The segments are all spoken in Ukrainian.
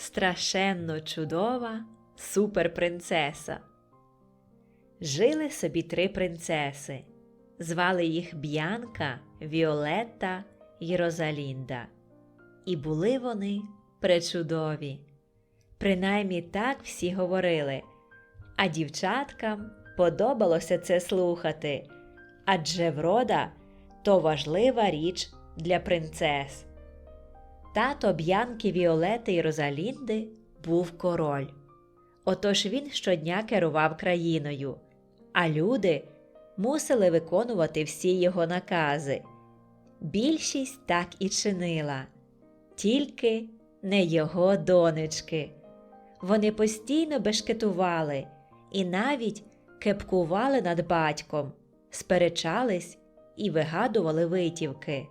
страшенно чудова суперпринцеса. Жили собі три принцеси. Звали їх Б'янка, Віолетта і Розалінда. І були вони пречудові. Принаймні так всі говорили, а дівчаткам подобалося це слухати, адже врода то важлива річ для принцес. Тато Б'янки Віолети і Розалінди був король. Отож він щодня керував країною, а люди мусили виконувати всі його накази. Більшість так і чинила, тільки не його донечки. Вони постійно бешкетували і навіть кепкували над батьком, сперечались і вигадували витівки.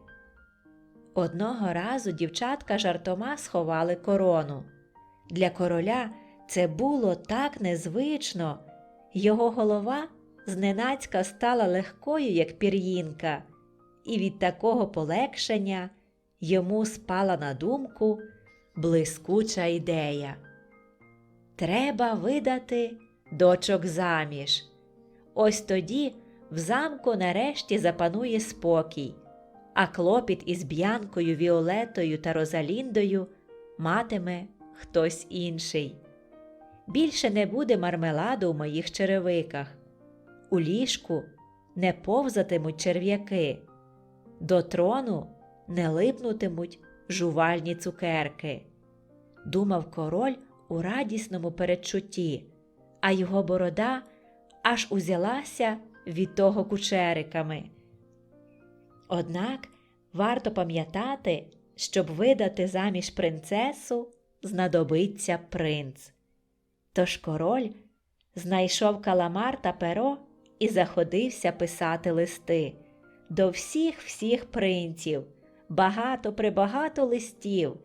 Одного разу дівчатка жартома сховали корону. Для короля це було так незвично, його голова зненацька стала легкою, як пір'їнка, і від такого полегшення йому спала на думку блискуча ідея. Треба видати дочок заміж. Ось тоді в замку нарешті запанує спокій, а клопіт із Б'янкою, Віолетою та Розаліндою матиме хтось інший. Більше не буде мармеладу у моїх черевиках. У ліжку не повзатимуть черв'яки, до трону не липнутимуть жувальні цукерки. Думав король у радісному передчутті, а його борода аж узялася від того кучериками. Однак варто пам'ятати, щоб видати заміж принцесу, знадобиться принц. Тож король знайшов каламар та перо і заходився писати листи до всіх всіх принців, багато прибагато листів.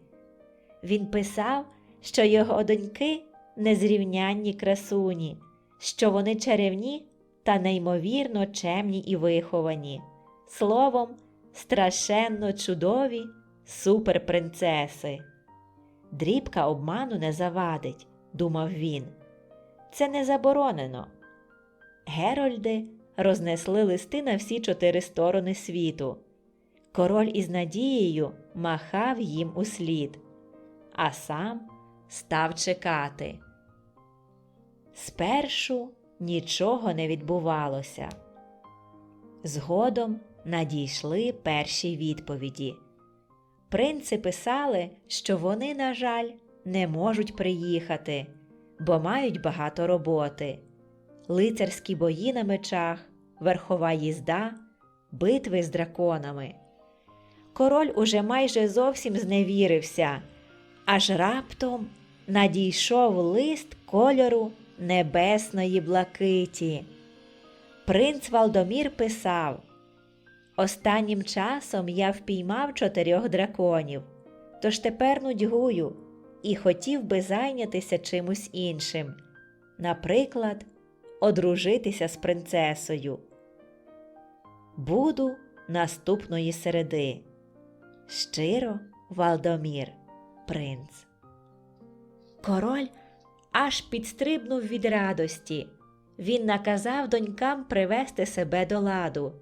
Він писав, що його доньки незрівнянні красуні, що вони чарівні та неймовірно чемні і виховані, словом, страшенно чудові суперпринцеси. Дрібка обману не завадить, думав він. Це не заборонено. Герольди рознесли листи на всі чотири сторони світу. Король із надією махав їм услід, а сам став чекати. Спершу нічого не відбувалося. Згодом надійшли перші відповіді. Принци писали, що вони, на жаль, не можуть приїхати, бо мають багато роботи лицарські бої на мечах, верхова їзда, битви з драконами. Король уже майже зовсім зневірився, аж раптом надійшов лист кольору небесної блакиті. Принц Валдомір писав Останнім часом я впіймав чотирьох драконів, тож тепер нудьгую і хотів би зайнятися чимось іншим, наприклад, одружитися з принцесою. Буду наступної середи. Щиро Валдомір, принц. Король аж підстрибнув від радості. Він наказав донькам привести себе до ладу,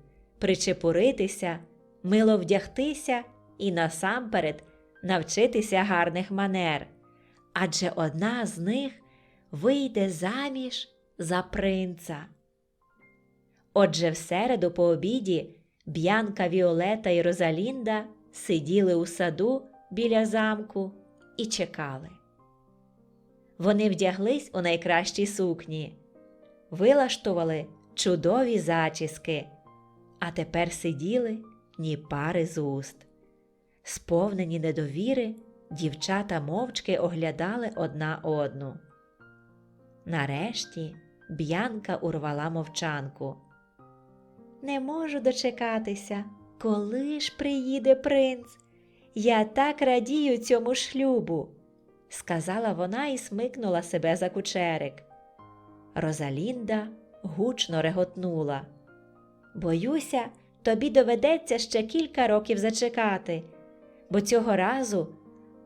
причепуритися, мило вдягтися і насамперед навчитися гарних манер. Адже одна з них вийде заміж за принца. Отже, в середу по обіді Б'янка Віолета і Розалінда сиділи у саду біля замку і чекали. Вони вдяглись у найкращі сукні, вилаштували чудові зачіски, а тепер сиділи ні пари з уст. Сповнені недовіри, дівчата мовчки оглядали одна одну. Нарешті Б'янка урвала мовчанку. Не можу дочекатися, коли ж приїде принц. Я так радію цьому шлюбу, сказала вона і смикнула себе за кучерик. Розалінда гучно реготнула. Боюся, тобі доведеться ще кілька років зачекати, бо цього разу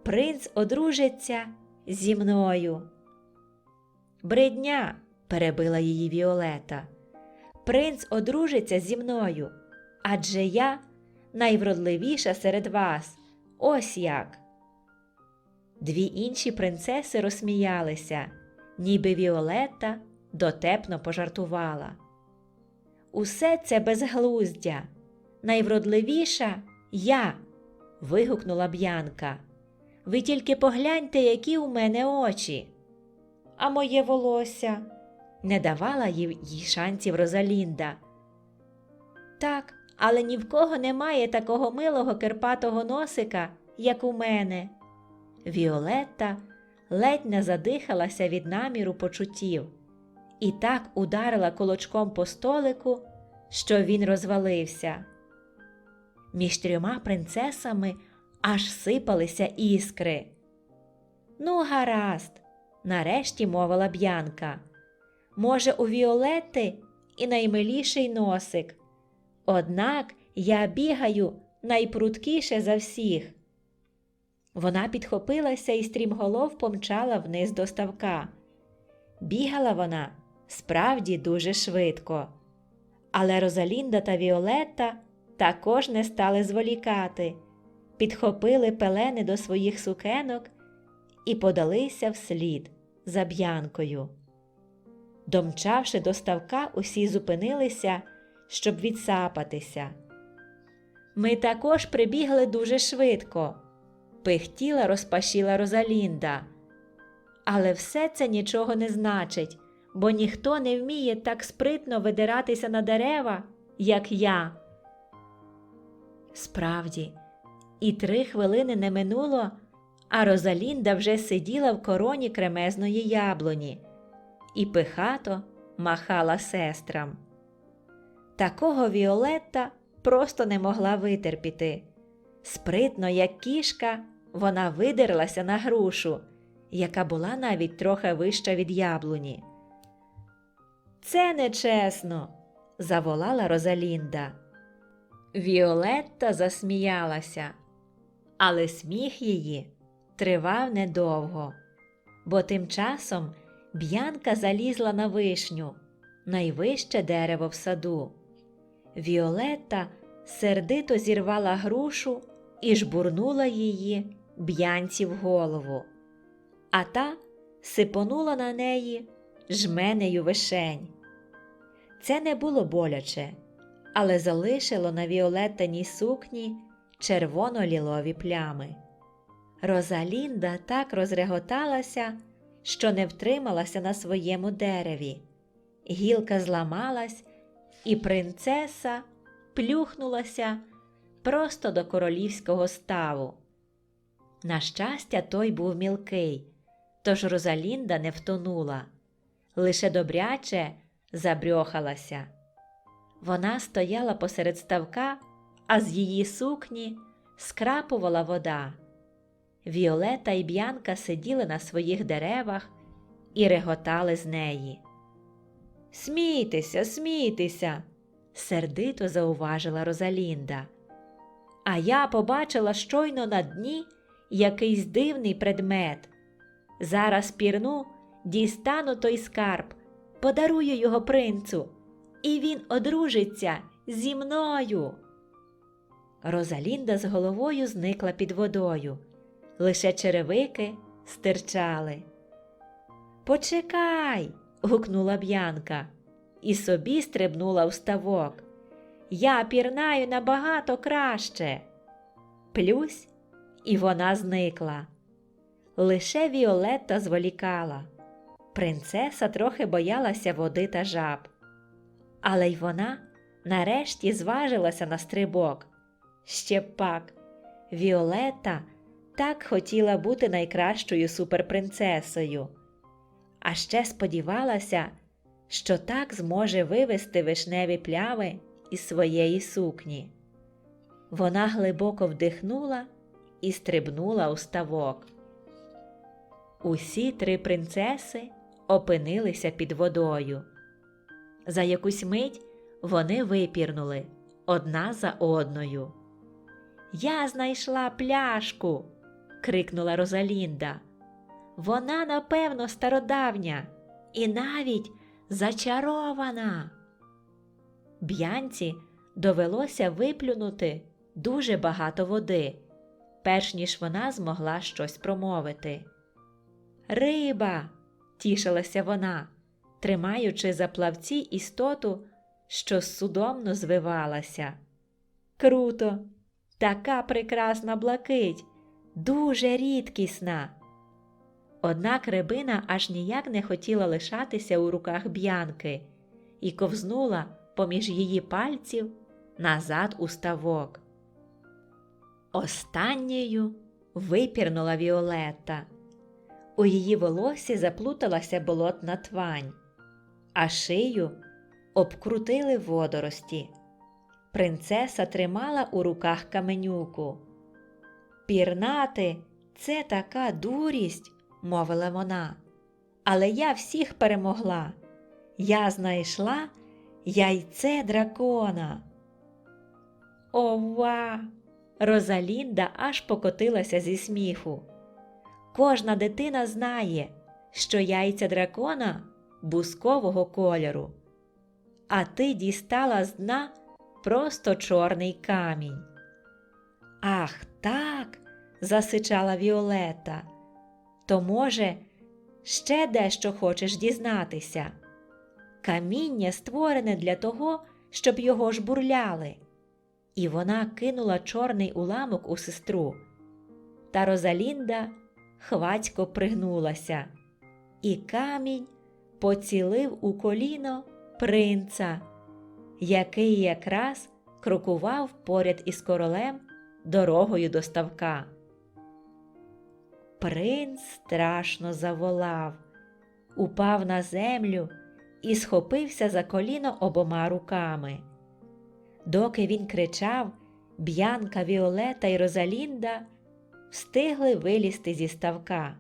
принц одружиться зі мною. Бридня, перебила її Віолета. Принц одружиться зі мною, адже я найвродливіша серед вас. Ось як. Дві інші принцеси розсміялися, ніби Віолетта дотепно пожартувала. Усе це безглуздя. Найвродливіша я. вигукнула Б'янка. Ви тільки погляньте, які у мене очі. А моє волосся не давала їй шансів Розалінда. Так, але ні в кого немає такого милого кирпатого носика, як у мене. Віолетта ледь не задихалася від наміру почуттів і так ударила кулачком по столику, що він розвалився. Між трьома принцесами аж сипалися іскри. Ну, гаразд, нарешті мовила Б'янка. Може, у Віолети і наймиліший носик. Однак я бігаю найпрудкіше за всіх. Вона підхопилася і стрімголов помчала вниз до ставка. Бігала вона справді дуже швидко. Але Розалінда та Віолетта також не стали зволікати, підхопили пелени до своїх сукенок і подалися вслід за б'янкою. Домчавши до ставка, усі зупинилися, щоб відсапатися. Ми також прибігли дуже швидко, пихтіла розпашіла Розалінда. Але все це нічого не значить, бо ніхто не вміє так спритно видиратися на дерева, як я. Справді, і три хвилини не минуло, а Розалінда вже сиділа в короні кремезної яблуні і пихато махала сестрам. Такого Віолетта просто не могла витерпіти. Спритно, як кішка, вона видерлася на грушу, яка була навіть трохи вища від яблуні. Це нечесно, заволала Розалінда. Віолетта засміялася, але сміх її тривав недовго, бо тим часом Б'янка залізла на вишню, найвище дерево в саду. Віолетта сердито зірвала грушу і жбурнула її б'янці в голову, а та сипонула на неї жменею вишень. Це не було боляче, але залишило на Віолеттаній сукні червоно-лілові плями. Розалінда так розреготалася, що не втрималася на своєму дереві. Гілка зламалась, і принцеса плюхнулася просто до королівського ставу. На щастя, той був мілкий, тож Розалінда не втонула, лише добряче забрьохалася. Вона стояла посеред ставка, а з її сукні скрапувала вода. Віолета і Б'янка сиділи на своїх деревах і реготали з неї. Смійтеся, смійтеся, сердито зауважила Розалінда. А я побачила щойно на дні якийсь дивний предмет. Зараз пірну, дістану той скарб, подарую його принцу, і він одружиться зі мною. Розалінда з головою зникла під водою, лише черевики стирчали. Почекай. гукнула б'янка і собі стрибнула в ставок. Я пірнаю набагато краще. Плюсь, і вона зникла. Лише Віолетта зволікала. Принцеса трохи боялася води та жаб. Але й вона нарешті зважилася на стрибок. Ще пак, Віолетта так хотіла бути найкращою суперпринцесою, а ще сподівалася, що так зможе вивести вишневі плями із своєї сукні. Вона глибоко вдихнула і стрибнула у ставок. Усі три принцеси опинилися під водою. За якусь мить вони випірнули одна за одною. Я знайшла пляшку. крикнула Розалінда. Вона, напевно, стародавня і навіть зачарована. Б'янці довелося виплюнути дуже багато води, перш ніж вона змогла щось промовити. Риба, тішилася вона, тримаючи за плавці істоту, що судомно звивалася. Круто, така прекрасна блакить, дуже рідкісна. Однак рибина аж ніяк не хотіла лишатися у руках б'янки і ковзнула поміж її пальців назад у ставок. Останньою випірнула Віолетта. У її волосі заплуталася болотна твань, а шию обкрутили водорості. Принцеса тримала у руках каменюку. Пірнати це така дурість, мовила вона. Але я всіх перемогла. Я знайшла яйце дракона. Ова! Розалінда аж покотилася зі сміху. Кожна дитина знає, що яйця дракона бускового кольору, а ти дістала з дна просто чорний камінь. Ах, так, засичала Віолетта. То, може, ще дещо хочеш дізнатися. Каміння створене для того, щоб його жбурляли. І вона кинула чорний уламок у сестру. Та Розалінда хвацько пригнулася, і камінь поцілив у коліно принца, який якраз крокував поряд із королем дорогою до ставка. Принц страшно заволав, упав на землю і схопився за коліно обома руками. Доки він кричав, Б'янка, Віолета і Розалінда встигли вилізти зі ставка.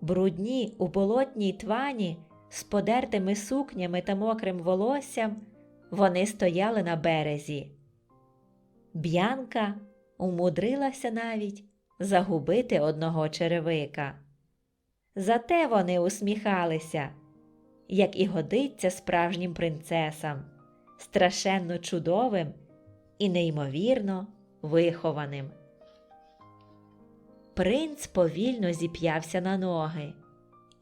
Брудні у болотній твані з подертими сукнями та мокрим волоссям вони стояли на березі. Б'янка умудрилася навіть загубити одного черевика. Зате вони усміхалися, як і годиться справжнім принцесам, страшенно чудовим і неймовірно вихованим. Принц повільно зіп'явся на ноги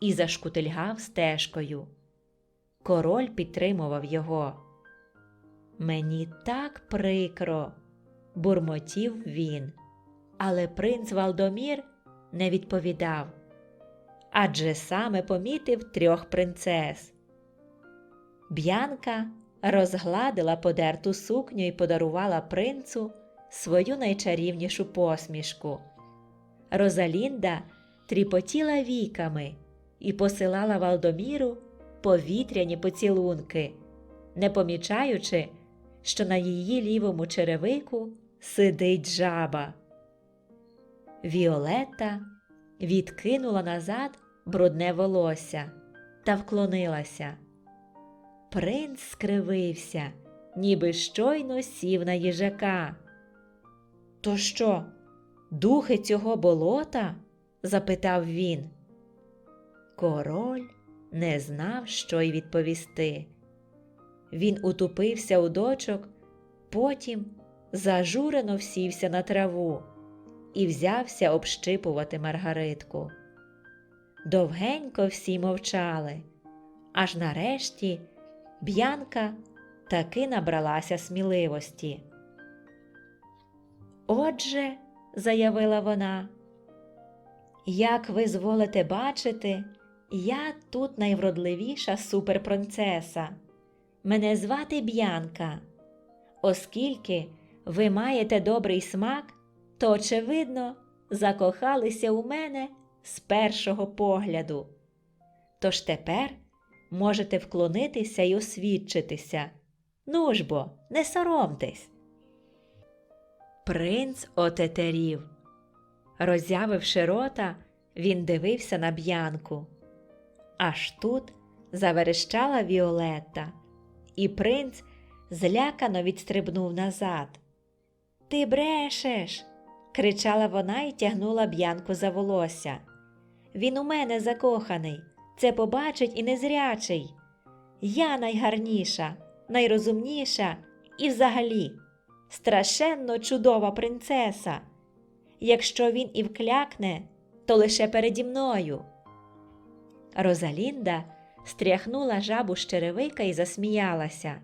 і зашкутильгав стежкою. Король підтримував його. Мені так прикро, бурмотів він, але принц Валдомір не відповідав адже саме помітив трьох принцес. Б'янка розгладила подерту сукню і подарувала принцу свою найчарівнішу посмішку. Розалінда тріпотіла віками і посилала Валдоміру повітряні поцілунки, не помічаючи, що на її лівому черевику сидить жаба. Віолетта відкинула назад брудне волосся та вклонилася. Принц скривився, ніби щойно сів на їжака. То що, духи цього болота? запитав він. Король не знав, що й відповісти. Він утупився у дочок, потім зажурено всівся на траву і взявся общипувати Маргаритку. Довгенько всі мовчали, аж нарешті Б'янка таки набралася сміливості. Отже, заявила вона, як ви зволите бачити, я тут найвродливіша суперпринцеса. Мене звати Б'янка. Оскільки ви маєте добрий смак, то, очевидно, закохалися у мене з першого погляду. Тож тепер можете вклонитися й освідчитися. Ну ж бо, не соромтесь. Принц отетерів. Роззявивши рота, він дивився на б'янку. Аж тут заверещала Віолетта, і принц злякано відстрибнув назад. Ти брешеш. кричала вона і тягнула б'янку за волосся. Він у мене закоханий. Це побачить і незрячий. Я найгарніша, найрозумніша і взагалі страшенно чудова принцеса. Якщо він і вклякне, то лише переді мною. Розалінда стряхнула жабу з черевика і засміялася.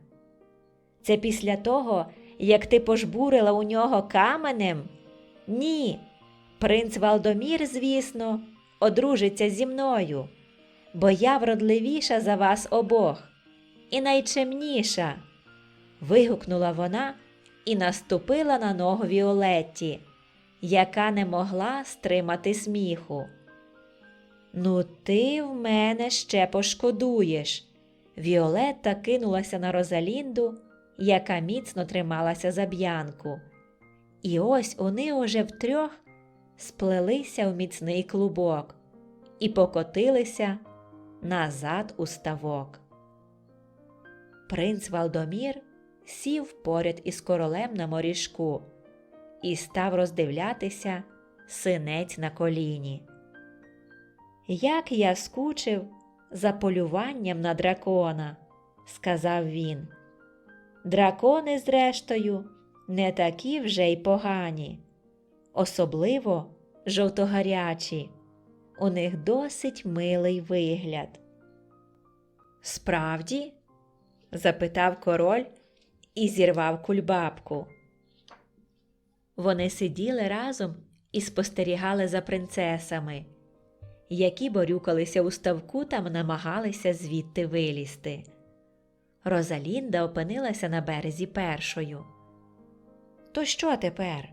Це після того, як ти пожбурила у нього каменем? Ні. Принц Валдомір, звісно, одружиться зі мною, бо я вродливіша за вас обох і найчемніша. вигукнула вона і наступила на ногу Віолетті, яка не могла стримати сміху. Ну, ти в мене ще пошкодуєш. Віолетта кинулася на Розалінду, яка міцно трималася за б'янку. І ось вони уже втрьох сплелися в міцний клубок і покотилися назад у ставок. Принц Валдомір сів поряд із королем на моріжку і став роздивлятися синець на коліні. Як я скучив за полюванням на дракона, сказав він. Дракони, зрештою, не такі вже й погані, особливо жовтогарячі. У них досить милий вигляд. Справді? запитав король і зірвав кульбабку. Вони сиділи разом і спостерігали за принцесами, які борюкалися у ставку та намагалися звідти вилізти. Розалінда опинилася на березі першою. То що тепер?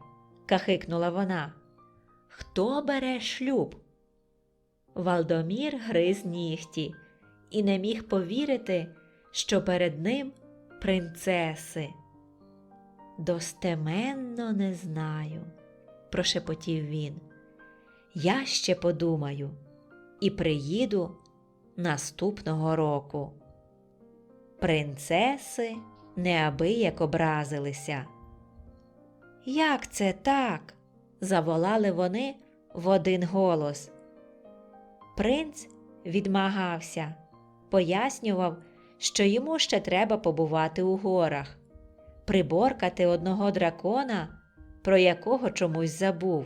кахикнула вона. Хто бере шлюб? Валдомір гриз нігті і не міг повірити, що перед ним принцеси. Достеменно не знаю, прошепотів він. Я ще подумаю і приїду наступного року. Принцеси неабияк образилися. Як це так? заволали вони в один голос. Принц відмагався, пояснював, що йому ще треба побувати у горах, приборкати одного дракона, про якого чомусь забув.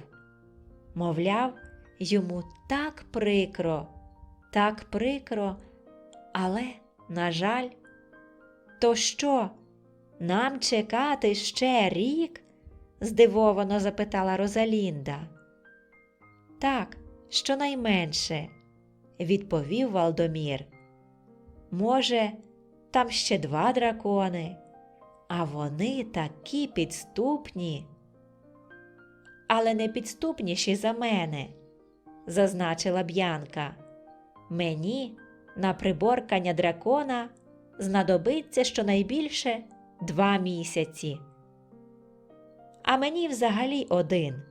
Мовляв, йому так прикро, так прикро, але, на жаль, то що, нам чекати ще рік? здивовано запитала Розалінда. Так, щонайменше, відповів Валдомір. Може, там ще два дракони, а вони такі підступні. Але не підступніші за мене, зазначила б'янка. Мені на приборкання дракона знадобиться щонайбільше два місяці. А мені взагалі один,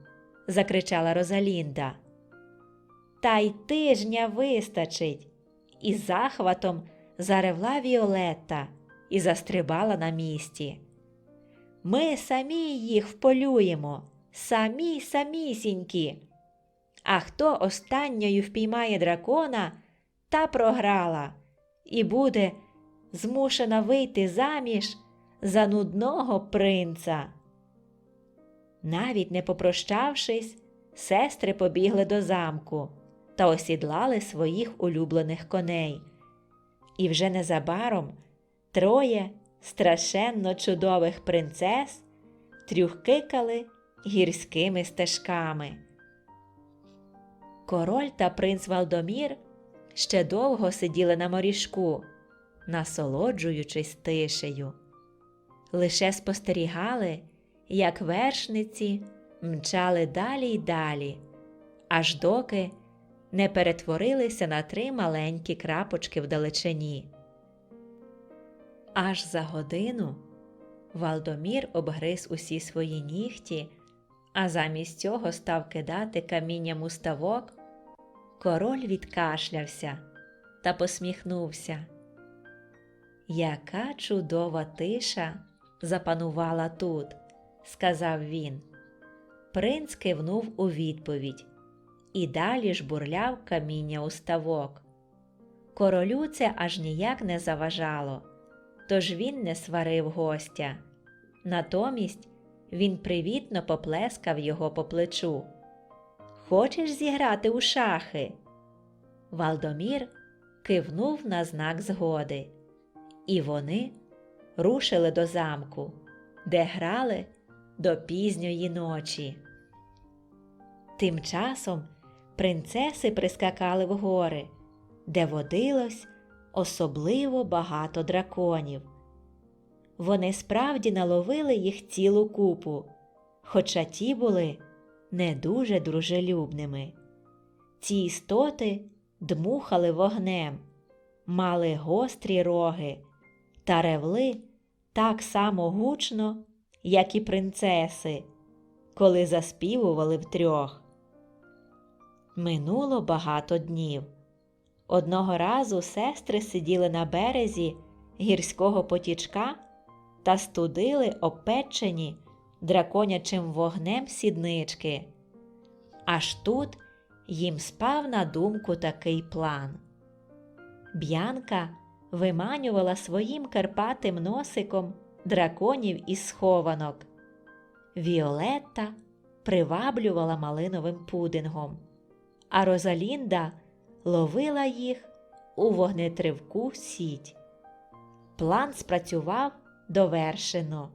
закричала Розалінда. Та й тижня вистачить. Із захватом заревла Віолетта і застрибала на місці. Ми самі їх вполюємо, самі самісінькі. А хто останньою впіймає дракона, та програла, і буде змушена вийти заміж за нудного принца. Навіть не попрощавшись, сестри побігли до замку та осідлали своїх улюблених коней. І вже незабаром троє страшенно чудових принцес трюхкикали гірськими стежками. Король та принц Валдомір ще довго сиділи на моріжку, насолоджуючись тишею. Лише спостерігали, як вершниці мчали далі й далі, аж доки не перетворилися на три маленькі крапочки вдалечині. Аж за годину Валдомір обгриз усі свої нігті, а замість цього став кидати камінням у ставок. Король відкашлявся та посміхнувся. Яка чудова тиша запанувала тут, сказав він. Принц кивнув у відповідь і далі жбурляв каміння у ставок. Королю це аж ніяк не заважало, тож він не сварив гостя. Натомість він привітно поплескав його по плечу. Хочеш зіграти у шахи? Валдомір кивнув на знак згоди, і вони рушили до замку, де грали до пізньої ночі. Тим часом принцеси прискакали в гори, де водилось особливо багато драконів. Вони справді наловили їх цілу купу, хоча ті були не дуже дружелюбними. Ці істоти дмухали вогнем, мали гострі роги та ревли так само гучно, як і принцеси, коли заспівували втрьох. Минуло багато днів. Одного разу сестри сиділи на березі гірського потічка та студили опечені драконячим вогнем сіднички. Аж тут їм спав на думку такий план. Б'янка виманювала своїм карпатим носиком драконів із схованок. Віолетта приваблювала малиновим пудингом, а Розалінда ловила їх у вогнетривку сіть. План спрацював довершено.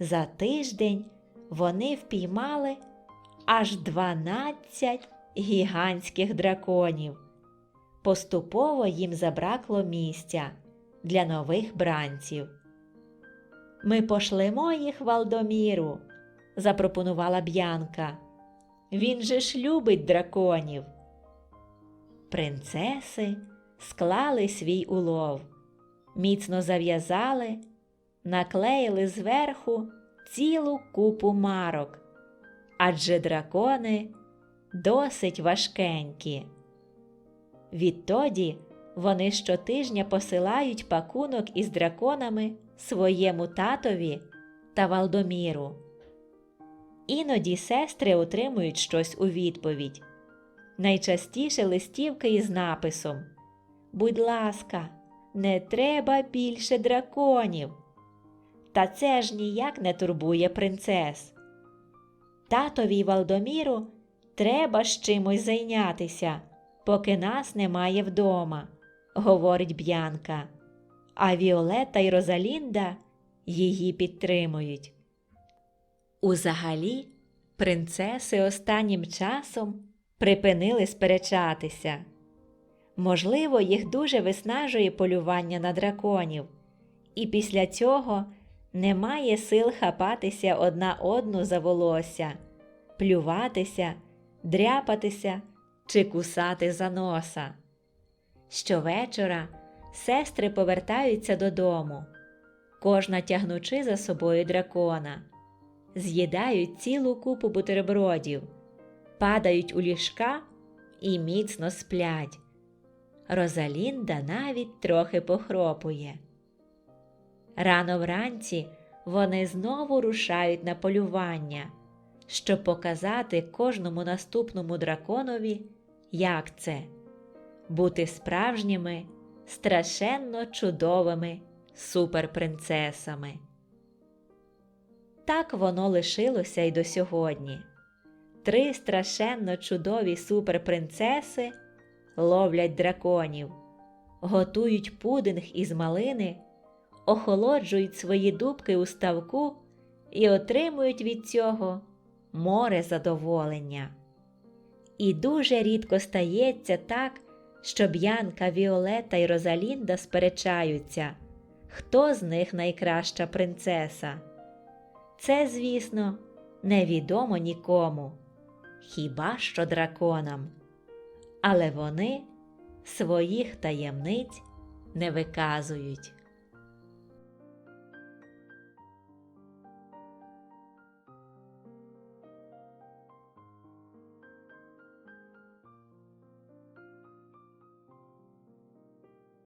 За тиждень вони впіймали аж 12 гігантських драконів. Поступово їм забракло місця для нових бранців. Ми пошлемо їх Валдоміру, запропонувала Б'янка. Він же ж любить драконів. Принцеси склали свій улов, міцно зав'язали, наклеїли зверху цілу купу марок, адже дракони досить важкенькі. Відтоді вони щотижня посилають пакунок із драконами своєму татові та Валдоміру. Іноді сестри отримують щось у відповідь. Найчастіше листівки із написом Будь ласка, не треба більше драконів. Та це ж ніяк не турбує принцес. Татові Валдоміру треба з чимось зайнятися, поки нас немає вдома, говорить Б'янка. А Віолетта й Розалінда її підтримують. Узагалі, принцеси останнім часом припинили сперечатися. Можливо, їх дуже виснажує полювання на драконів, і після цього немає сил хапатися одна одну за волосся, плюватися, дряпатися чи кусати за носа. Щовечора сестри повертаються додому, кожна тягнучи за собою дракона, з'їдають цілу купу бутербродів, падають у ліжка і міцно сплять. Розалінда навіть трохи похропує. Рано вранці вони знову рушають на полювання, щоб показати кожному наступному драконові, як це бути справжніми, страшенно чудовими суперпринцесами. Так воно лишилося й до сьогодні. Три страшенно чудові суперпринцеси ловлять драконів, готують пудинг із малини, охолоджують свої дубки у ставку і отримують від цього море задоволення. І дуже рідко стається так, що Б'янка, Віолета і Розалінда сперечаються, хто з них найкраща принцеса. Це, звісно, невідомо нікому, хіба що драконам. Але вони своїх таємниць не виказують.